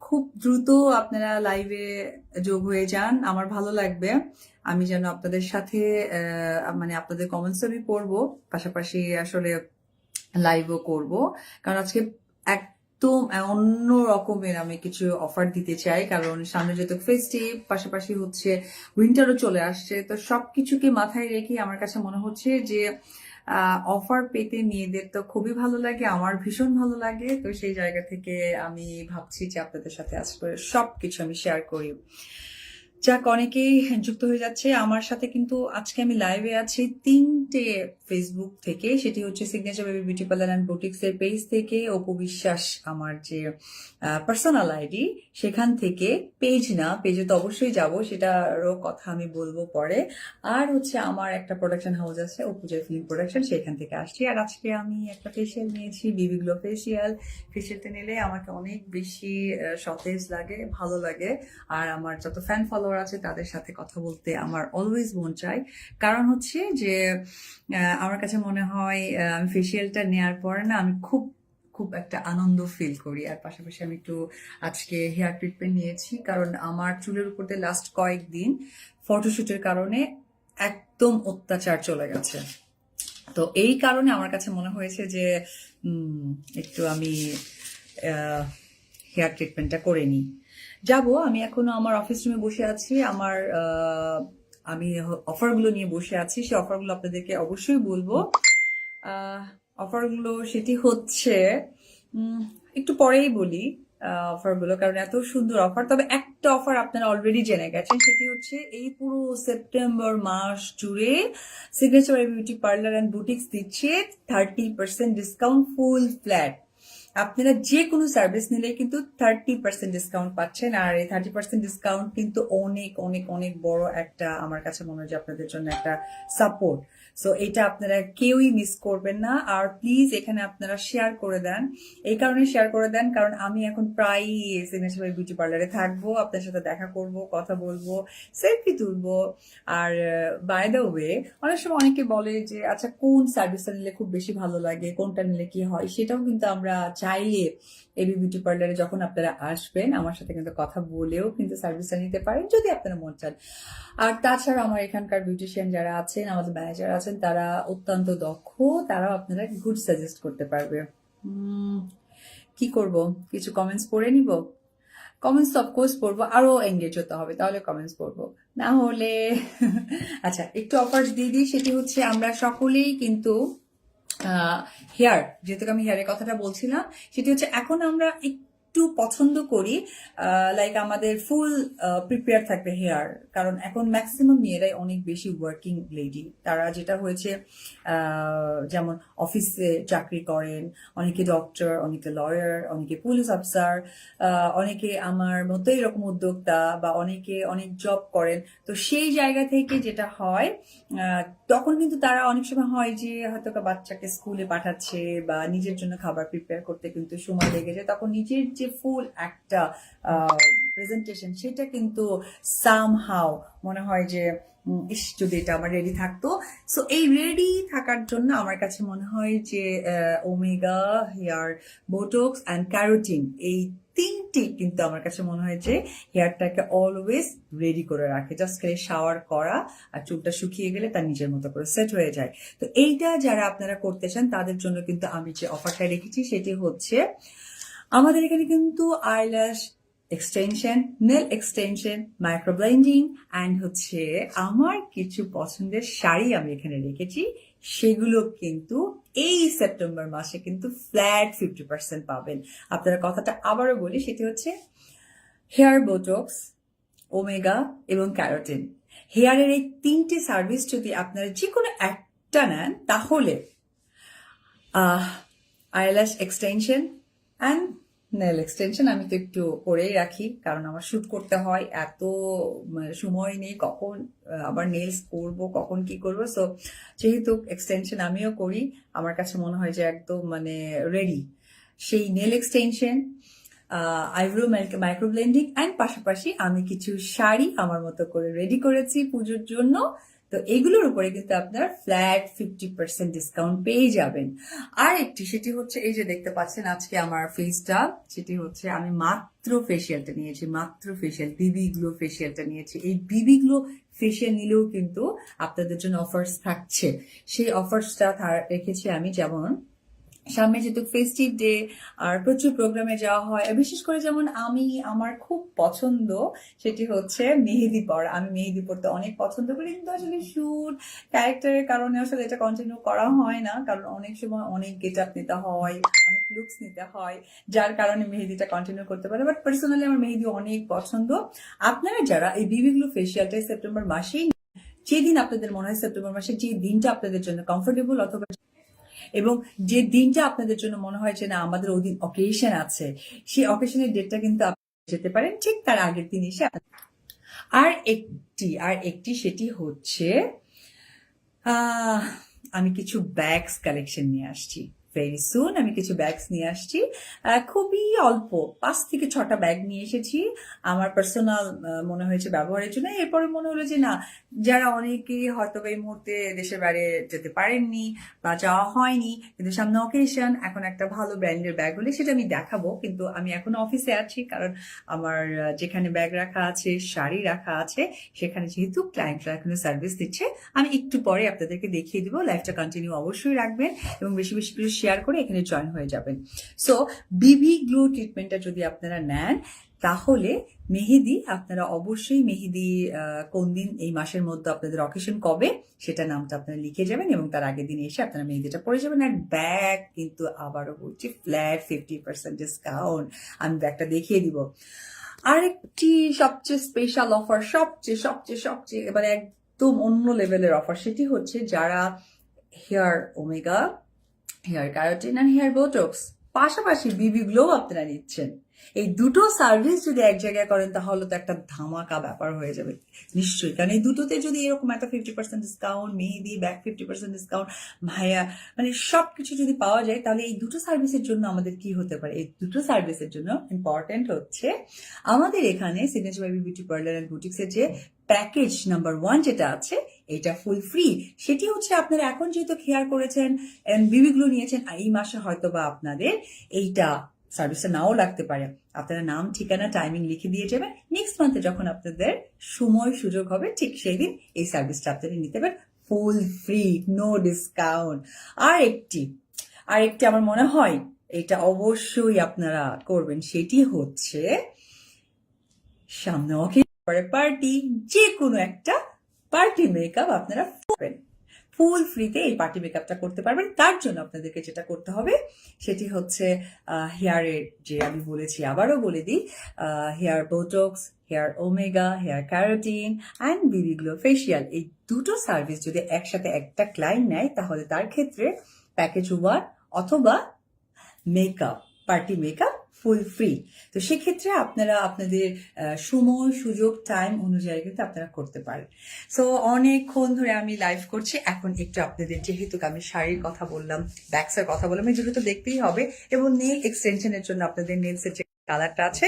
খুব দ্রুত আপনারা লাইভে যোগ হয়ে যান। আমার ভালো লাগবে। আমি যেন আপনাদের সাথে মানে আপনাদের কমেন্টস আমি পড়ব, পাশাপাশি আসলে লাইভও করব। কারণ আজকে একদম অন্য রকমের আমি কিছু অফার দিতে চাই। কারণ সামনে যেহেতু ফেস্টিভ পাশাপাশি হচ্ছে উইন্টারও চলে আসছে। তো সবকিছুকে মাথায় রেখে আমার কাছে মনে হচ্ছে যে অফার পেতে মেয়েদের তো খুবই ভালো লাগে, আমার ভীষণ ভালো লাগে। তো সেই জায়গা থেকে আমি ভাবছি যে আপনাদের সাথে আজকে সবকিছু আমি শেয়ার করি। যাক, অনেকেই যুক্ত হয়ে যাচ্ছে। আমার সাথে কিন্তু আজকে আমি লাইভে আছি তিনটে ফেসবুক থেকে। সেটি হচ্ছে signature baby beauty parlour and boutiques এর পেজ থেকে। অপু বিশ্বাস আমার যে পার্সোনাল আইডি সেখান থেকে পেজ না পেজে তো অবশ্যই যাব, সেটারও কথা আমি বলব পরে। আর হচ্ছে আমার একটা প্রোডাকশন হাউস আছে অপুজা ফিল্ম প্রোডাকশন সেখান থেকে আসছি। আর আজকে আমি একটা ফেসিয়াল নিয়েছি বিবি গ্লো ফেসিয়াল ফেসিয়ালটা নিলে আমাকে অনেক বেশি সতেজ লাগে, ভালো লাগে। আর আমার যত ফ্যান ফলোয়ার আছে, তাদের সাথে কথা বলতে আমার অলওয়েজ মন চায়। কারণ হচ্ছে যে আমার কাছে মনে হয় আমি ফেসিয়ালটা নেওয়ার পরে না আমি খুব খুব একটা আনন্দ ফিল করি। আর পাশাপাশি আমি একটু আজকে হেয়ার ট্রিটমেন্ট নিয়েছি, কারণ আমার চুলের উপর দিয়ে লাস্ট কয়েকদিন ফটোশুটের কারণে একদম অত্যাচার চলে গেছে। তো এই কারণে আমার কাছে মনে হয়েছে যে একটু আমি হেয়ার ট্রিটমেন্টটা করে নিই। যাব। আমি এখনও আমার অফিস রুমে বসে আছি। আমার আমি অফারগুলো নিয়ে বসে আছি। সেই অফারগুলো আপনাদেরকে অবশ্যই বলব। অফারগুলো সেটি হচ্ছে একটু পরেই বলি অফারগুলো কারণ এত সুন্দর অফার তবে একটা অফার আপনারা অলরেডি জেনে গেছেন। সেটি হচ্ছে, এই পুরো সেপ্টেম্বর মাস জুড়ে signature beauty parlour and boutiques দিচ্ছে thirty percent discount full flat আপনারা যে কোনো সার্ভিস নিলে কিন্তু থার্টি পার্সেন্ট ডিসকাউন্ট পাচ্ছেন। আর এই থার্টি পার্সেন্ট ডিসকাউন্ট কিন্তু অনেক অনেক অনেক বড় একটা আমার কাছে মনে হয় যে আপনাদের জন্য একটা সাপোর্ট সো এটা আপনারা কেউই মিস করবেন না। আর প্লিজ এখানে আপনারা শেয়ার করে দেন। এই কারণে শেয়ার করে দেন, কারণ আমি এখন প্রায়ই সিগনেচার বিউটি পার্লারে থাকব, আপনার সাথে দেখা করব, কথা বলব সেলফি তুলবো। আর বাই দ্য ওয়ে অনেক সময় অনেকে বলে যে আচ্ছা কোন সার্ভিসটা নিলে খুব বেশি ভালো লাগে? কোনটা নিলে কি হয়? সেটাও কিন্তু আমরা চাইলে এবি বিউটি পার্লারে যখন আপনারা আসবেন, আমার সাথে কিন্তু কথা বলেও কিন্তু সার্ভিসটা নিতে পারেন, যদি আপনারা মন চান। আর তাছাড়া আমার এখানকার বিউটিশিয়ান যারা আছেন, আমাদের ম্যানেজার আছেন, তারা অত্যন্ত দক্ষ, তারাও আপনারা গুড সাজেস্ট করতে পারবে। কি করব? কিছু কমেন্টস পড়ে নিব? কমেন্টস অফকোর্স পড়ব, আরও এঙ্গেজ হতে হবে, তাহলে কমেন্টস পড়ব। না হলে আচ্ছা একটু অফার্স দিয়ে দিই, সেটি হচ্ছে আমরা সকলেই কিন্তু হেয়ার যেহেতু আমি হেয়ারের কথাটা বলছিলাম সেটি হচ্ছে এখন আমরা একটু পছন্দ করি লাইক আমাদের ফুল প্রিপেয়ার থাকবে হেয়ার কারণ এখন ম্যাক্সিমাম মেয়েরাই অনেক বেশি ওয়ার্কিং লেডি তারা যেটা হয়েছে যেমন অফিসে চাকরি করেন, অনেকে ডক্টর অনেকে লয়ার অনেকে পুলিশ অফিসার অনেকে আমার মতো এরকম উদ্যোক্তা বা অনেকে অনেক জব করেন। তো সেই জায়গা থেকে যেটা হয় তখন কিন্তু তারা অনেক সময় হয় যে হয়তো বাচ্চাকে স্কুলে পাঠাচ্ছে বা নিজের জন্য খাবার প্রিপেয়ার করতে কিন্তু সময় লেগে যায়। তখন নিজের যে ফুল একটা প্রেজেন্টেশন সেটা কিন্তু সামহাও মনে হয় যে ইস, যদি এটা আমার রেডি থাকতো। সো এই রেডি থাকার জন্য আমার কাছে মনে হয় যে omega hair botox and keratin এই তিনটি কিন্তু আমার কাছে মনে হয় যে হেয়ারটাকে অলওয়েজ রেডি করে রাখে। জাস্ট খালি শাওয়ার করা আর চুলটা শুকিয়ে গেলে তার নিজের মতো করে সেট হয়ে যায়। তো এইটা যারা আপনারা করতে চান, তাদের জন্য কিন্তু আমি যে অফারটা রেখেছি, সেটি হচ্ছে আমাদের এখানে কিন্তু eyelash extension nail extension microblending and হচ্ছে আমার কিছু পছন্দের শাড়ি আমি এখানে রেখেছি। সেগুলো কিন্তু এই সেপ্টেম্বর মাসে কিন্তু ফ্ল্যাট ফিফটি পার্সেন্ট পাবেন। আপনারা কথাটা আবারও বলি, সেটি হচ্ছে হেয়ার বোটক্স ওমেগা এবং ক্যারোটিন হেয়ারের এই তিনটি সার্ভিস যদি আপনারা যে কোনো একটা নেন, তাহলে eyelash extension and nail extension আমি তো একটু করেই রাখি, কারণ আমার শ্যুট করতে হয়, এত সময় নেই কখন আবার নেলস করব, কখন কি করব সো যেহেতু এক্সটেনশন আমিও করি, আমার কাছে মনে হয় যে একদম মানে রেডি সেই nail extension eyebrow micro blending and পাশাপাশি আমি কিছু শাড়ি আমার মতো করে রেডি করেছি পুজোর জন্য। তো এগুলোর উপরে কিন্তু আপনার ফ্ল্যাট ফিফটি পার্সেন্ট ডিসকাউন্ট পেয়ে যাবেন। আর একটি সেটি হচ্ছে, এই যে দেখতে পাচ্ছেন আজকে আমার ফেসটা সেটি হচ্ছে আমি মাত্র ফেসিয়ালটা নিয়েছি, মাত্র ফেসিয়াল বিবি গ্লো ফেসিয়ালটা নিয়েছি। এই বিবি গ্লো ফেসিয়াল নিলেও কিন্তু আপনাদের জন্য অফার্স থাকছে। সেই অফার্সটা রেখেছি আমি যেমন সামনে যেহেতু ফেস্টিভ ডে আর প্রচুর প্রোগ্রামে যাওয়া হয়, বিশেষ করে যেমন আমি, আমার খুব পছন্দ সেটি হচ্ছে মেহেদি পড়া। আমি মেহেদি পড়তে অনেক পছন্দ করি, কিন্তু আসলে শুট ক্যারেক্টারের কারণে আসলে এটা কন্টিনিউ করা হয় না, কারণ অনেক সময় অনেক গেট আপ নিতে হয়, অনেক লুকস নিতে হয়, যার কারণে মেহেদিটা কন্টিনিউ করতে পারে। বাট পার্সোনালি আমার মেহেদি অনেক পছন্দ। আপনারা যারা এই বিবিগুলো ফেসিয়ালটা সেপ্টেম্বর মাসেই, যেদিন আপনাদের মনে হয় সেপ্টেম্বর মাসে যে দিনটা আপনাদের জন্য কমফোর্টেবল অথবা এবং যে দিনটা আপনাদের জন্য মনে হয় যে না, আমাদের ওই দিন অকেশন আছে, সেই অকেশনের ডেটটা কিন্তু আপনি যেতে পারেন, ঠিক তার আগের দিন এসে আর একটি আর একটি সেটি হচ্ছে আমি কিছু ব্যাগস কালেকশন নিয়ে আসছি। ভেরি সুন আমি কিছু ব্যাগস নিয়ে আসছি। খুবই অল্প, পাঁচ থেকে ছটা ব্যাগ নিয়ে এসেছি। আমার পার্সোনাল মনে হয়েছে ব্যবহারের জন্য। এরপরে মনে হলো যে না, যারা অনেকেই হয়তো এই মুহূর্তে দেশের বাইরে যেতে পারেননি বা যাওয়া হয়নি, কিন্তু সামনে অকেশন এখন একটা ভালো ব্র্যান্ডের ব্যাগ হলে সেটা আমি দেখাবো। কিন্তু আমি এখন অফিসে আছি, কারণ আমার যেখানে ব্যাগ রাখা আছে, শাড়ি রাখা আছে, সেখানে যেহেতু ক্লায়েন্টরা এখনও সার্ভিস দিচ্ছে, আমি একটু পরে আপনাদেরকে দেখিয়ে দিব। লাইফটা কন্টিনিউ অবশ্যই রাখবেন এবং বেশি বেশি শেয়ার করে এখানে জয়েন হয়ে যাবেন। সো বিবি গ্লো ট্রিটমেন্টটা যদি আপনারা নেন, তাহলে মেহেদি আপনারা অবশ্যই মেহেদি কোন দিন এই মাসের মধ্যে আপনাদের অকেশন কবে, সেটা নামটা আপনারা লিখে যাবেন এবং তার আগের দিন এসে আপনারা মেহেদিটা পরে যাবেন। আর ব্যাগ কিন্তু আবারও বলছি ফ্ল্যাট ফিফটি পার্সেন্ট ডিসকাউন্ট আমি ব্যাগটা দেখিয়ে দিব। আরেকটি সবচেয়ে স্পেশাল অফার সবচেয়ে সবচেয়ে সবচেয়ে, এবারে একদম অন্য লেভেলের অফার সেটি হচ্ছে যারা হেয়ার ওমেগা হেয়ার ক্যারোটিন আর হেয়ার বোটক্স। পাশাপাশি বিবি গ্লো আপনারা নিচ্ছেন। এই দুটো সার্ভিস যদি এক জায়গায় করেন, তাহলে তো একটা ধামাকা ব্যাপার হয়ে যাবে। নিশ্চয়ই। কারণ এই দুটোতে যদি এরকম একটা ফিফটি পার্সেন্ট ডিসকাউন্ট মেহেদি ব্যাক ফিফটি পার্সেন্ট ডিসকাউন্ট ভাইয়া মানে সবকিছু যদি পাওয়া যায়, তাহলে এই দুটো সার্ভিসের জন্য আমাদের কি হতে পারে? এই দুটো সার্ভিসের জন্য ইম্পর্টেন্ট হচ্ছে, আমাদের এখানে signature baby beauty parlour and বুটিক্সের যে প্যাকেজ নাম্বার ওয়ান যেটা আছে, এটা ফুল ফ্রি সেটি হচ্ছে আপনারা এখন যেহেতু খেয়ার করেছেন বিবিগুলো নিয়েছেন এই মাসে হয়তো বা আপনাদের এইটা সার্ভিসটা নাও লাগতে পারে। আপনারা নাম, ঠিকানা টাইমিং লিখে দিয়ে যাবেন। নেক্সট মান্থে যখন আপনাদের সময় সুযোগ হবে, ঠিক সেই দিন এই সার্ভিসটা আপনারা নিতে পারেন ফুল ফ্রি নো ডিসকাউন্ট আর একটি আর একটি আমার মনে হয় এটা অবশ্যই আপনারা করবেন, সেটি হচ্ছে সামনে পরে পার্টি যে কোনো একটা পার্টি মেকআপ আপনারা করবেন। ফুল ফ্রিতে এই পার্টি মেকআপটা করতে পারবেন। তার জন্য আপনাদেরকে যেটা করতে হবে, সেটি হচ্ছে হেয়ারের যে আমি বলেছি, আবারও বলে দিই hair botox hair omega hair keratin and BB glow facial এই দুটো সার্ভিস যদি একসাথে একটা ক্লায়েন্ট নেয়, তাহলে তার ক্ষেত্রে প্যাকেজ ওয়ান অথবা makeup party makeup full free তো সেক্ষেত্রে আপনারা আপনাদের সময়, সুযোগ টাইম অনুযায়ী কিন্তু আপনারা করতে পারেন। সো অনেকক্ষণ ধরে আমি লাইভ করছি। এখন একটু আপনাদের যেহেতু আমি শাড়ির কথা বললাম ব্যাকসার কথা বললাম এগুলো তো দেখতেই হবে। এবং নেল এক্সটেনশনের জন্য আপনাদের নেলসের যে কালারটা আছে।